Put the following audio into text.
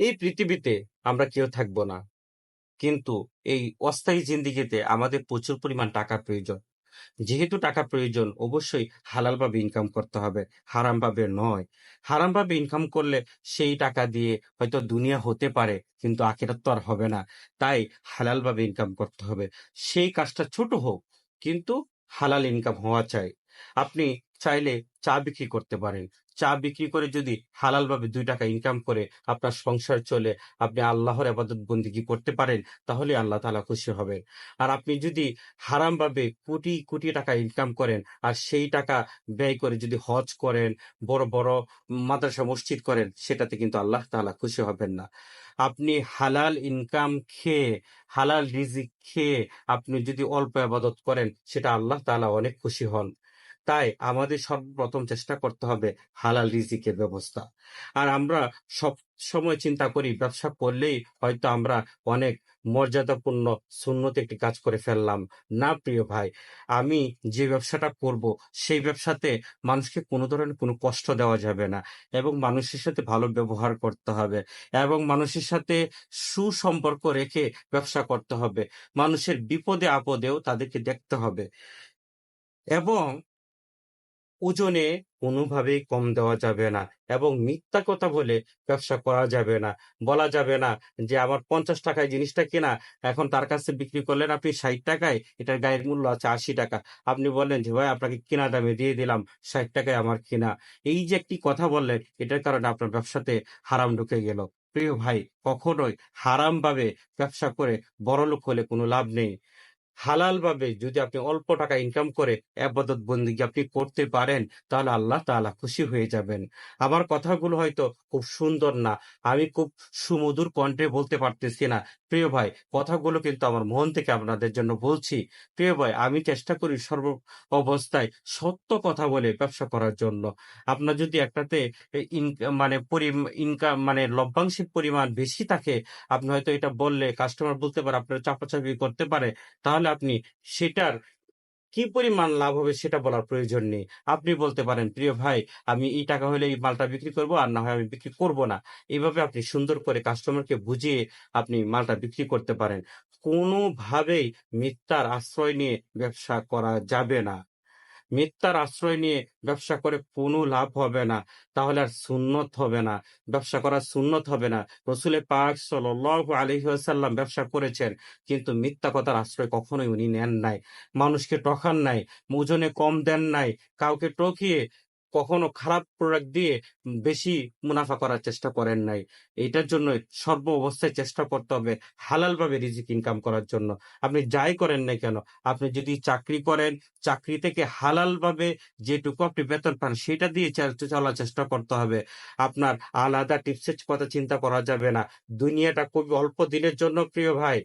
এই পৃথিবীতে আমরা কেউ থাকব না। কিন্তু এই অস্থায়ী জিন্দিগিতে আমাদের প্রচুর পরিমাণ টাকার প্রয়োজন। যেহেতু টাকা প্রয়োজন, অবশ্যই হালালভাবে ইনকাম করতে হবে। হারামভাবে নয়। হারামভাবে ইনকাম করলে সেই টাকা দিয়ে হয়তো দুনিয়া হতে পারে, কিন্তু আখেরাত তো আর হবে না। তাই হালালভাবে ইনকাম করতে হবে। সেই কাজটা ছোট হোক, কিন্তু হালাল ইনকাম হওয়া চাই। আপনি চাইলে চা বিক্রি করতে পারেন। চা বিক্রি করে যদি হালালভাবে দুই টাকা ইনকাম করে আপনার সংসার চলে, আপনি আল্লাহর আবাদত বন্দিগি করতে পারেন, তাহলে আল্লাহ তালা খুশি হবেন। আর আপনি যদি হারামভাবে কোটি কোটি টাকা ইনকাম করেন, আর সেই টাকা ব্যয় করে যদি হজ করেন, বড় বড় মাদ্রাসা, মসজিদ করেন, সেটাতে কিন্তু আল্লাহ তাআলা খুশি হবেন না। আপনি হালাল ইনকাম খেয়ে, হালাল রিজিক খেয়ে আপনি যদি অল্প আবাদত করেন, সেটা আল্লাহ তাআলা অনেক খুশি হন। তাই আমাদের সর্বপ্রথম চেষ্টা করতে হবে হালাল রিজিকের ব্যবস্থা। আর আমরা সব সময় চিন্তা করি, ব্যবসা করলেই হয়তো আমরা অনেক মর্যাদাপূর্ণ সুন্নত একটি কাজ করে ফেললাম। না প্রিয় ভাই, আমি যে ব্যবসাটা করব, সেই ব্যবসাতে মানুষকে কোনো ধরনের কোনো কষ্ট দেওয়া যাবে না এবং মানুষের সাথে ভালো ব্যবহার করতে হবে এবং মানুষের সাথে সুসম্পর্ক রেখে ব্যবসা করতে হবে। মানুষের বিপদে আপদেও তাদেরকে দেখতে হবে এবং ওজনে কোনোভাবেই কম দেওয়া যাবে না এবং মিথ্যা কথা বলে ব্যবসা করা যাবে না। বলা যাবে না যে আমার পঞ্চাশ টাকায় জিনিসটা কেনা, এখন তার কাছে বিক্রি করলেন আপনি ষাট টাকায়, এটার গায়ের মূল্য আছে আশি টাকা। আপনি বললেন যে, ভাই, আপনাকে কেনা দামে দিয়ে দিলাম, ষাট টাকায় আমার কেনা। এই যে একটি কথা বললেন, এটার কারণে আপনার ব্যবসাতে হারাম ঢুকে গেল। প্রিয় ভাই, কখনোই হারামভাবে ব্যবসা করে বড়লোক হলে কোনো লাভ নেই। হালালভাবে যদি আপনি অল্প টাকা ইনকাম করে আবাদত বন্দিগি আপনি করতে পারেন, তাহলে আল্লাহ তাআলা খুশি হয়ে যাবেন। আমার কথাগুলো হয়তো খুব সুন্দর না, আমি খুব সুমধুর কণ্ঠে বলতে পারতেছি না। প্রিয় ভাই, কথাগুলো কিন্তু আমার মন থেকে আপনাদের জন্য বলছি। প্রিয় ভাই, আমি চেষ্টা করি সর্ব অবস্থায় সত্য কথা বলে ব্যবসা করার জন্য। আপনার যদি একটাতে মানে ইনকাম মানে লভ্যাংশের পরিমাণ বেশি থাকে, আপনি হয়তো এটা বললে কাস্টমার বলতে পারে, আপনার চাপাচাপি করতে পারে, তাহলে আপনি সেটার কি পরিমাণ লাভ হবে সেটা বলার প্রয়োজন নেই। আপনি বলতে পারেন, প্রিয় ভাই, আমি এই টাকা হলে এই মালটা বিক্রি করব আর না হয় আমি বিক্রি করব না। এইভাবে আপনি সুন্দর করে কাস্টমারকে বুঝিয়ে আপনি মালটা বিক্রি করতে পারেন। কোনোভাবেই মিথ্যার আশ্রয় নিয়ে ব্যবসা করা যাবে না। মিথ্যার আশ্রয় নিয়ে ব্যবসা করে কোনো লাভ হবে না। তাহলে আর সুন্নত হবে না। ব্যবসা করা সুন্নত হবে না। রসুলে পাক সাল আলহিহাসাল্লাম ব্যবসা করেছেন, কিন্তু মিথ্যা কথার আশ্রয় কখনোই উনি নেন নাই। মানুষকে টখান নাই, ওজনে কম দেন নাই, কাউকে টকিয়ে কখনো খারাপ প্রোডাক্ট দিয়ে বেশি মুনাফা করার চেষ্টা করেন নাই। এটার জন্য সর্ব অবস্থায় চেষ্টা করতে হবে হালালভাবে রিজিক ইনকাম করার জন্য। আপনি যাই করেন না কেন, আপনি যদি চাকরি করেন, চাকরি থেকে হালালভাবে যেটুকু আপনি বেতন পান, সেটা দিয়ে চলার চেষ্টা করতে হবে। আপনার আলাদা টিপসের কথা চিন্তা করা যাবে না। দুনিয়াটা খুবই অল্প দিনের জন্য, প্রিয় ভাই।